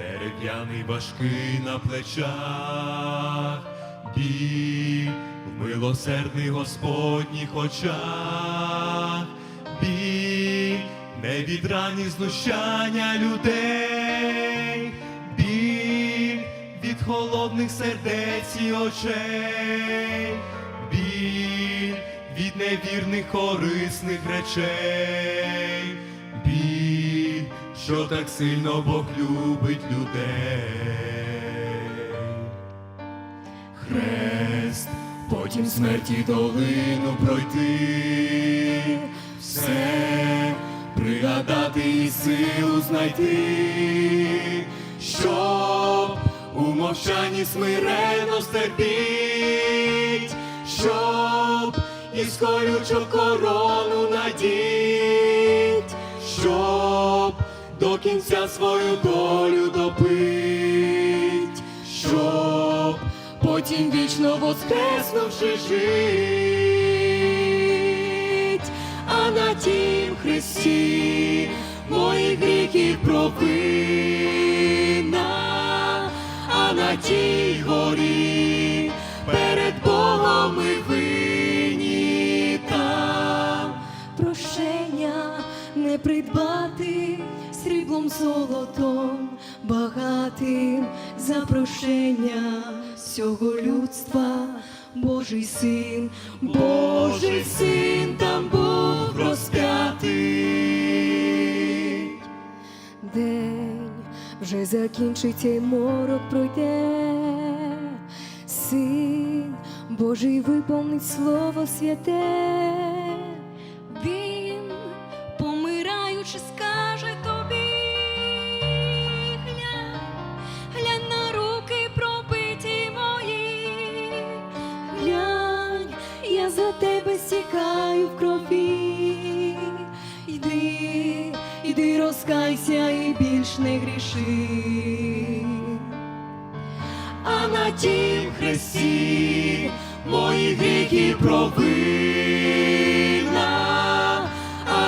дерев'яний важкий на плечах, біль в милосердних Господніх очах, біль не від рані знущання людей, біль від холодних сердець і очей, біль від невірних корисних речей, що так сильно Бог любить людей. Хрест, потім смерті долину пройти, все пригадати і силу знайти, щоб у мовчанні смирено стерпіть, щоб із колючок корону щоб до кінця свою долю допить, щоб потім вічно воскреснувши жить, а на тім хресті моїх гріхів провина, а на тій горі перед Богом ми винні там. Прощення не придбати сріблом золотом, багатим за прощення всього людства, Божий син, Божий син там був розп'ятий. День вже закінчиться морок пройде, син Божий виповнить слово святе. Помираючи, скаже тобі, глянь, глянь на руки пробиті мої, глянь, я за тебе стікаю в крові. Йди, йди, розкайся і більш не гріши. а на тім хресті мої гріхи провина,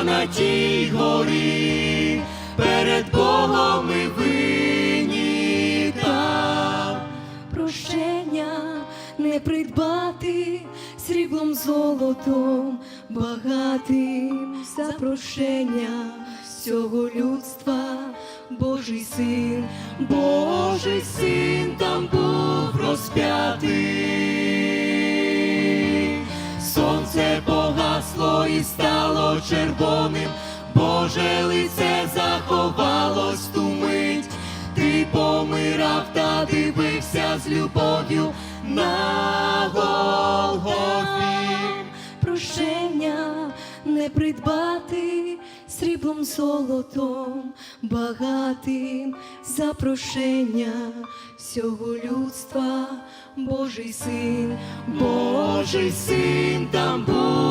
на тій горі. Перед Богом ми винні там. Прощення не придбати сріблом золотом, багатим. За прощення всього людства, Божий син, Божий син там був розп'ятий, і стало червоним, Боже лице заховалось ту мить, ти помирав та дивився з любов'ю на Голгофі. прощення не придбати сріблом золотом, багатим за прощення всього людства, Божий син, Божий син там був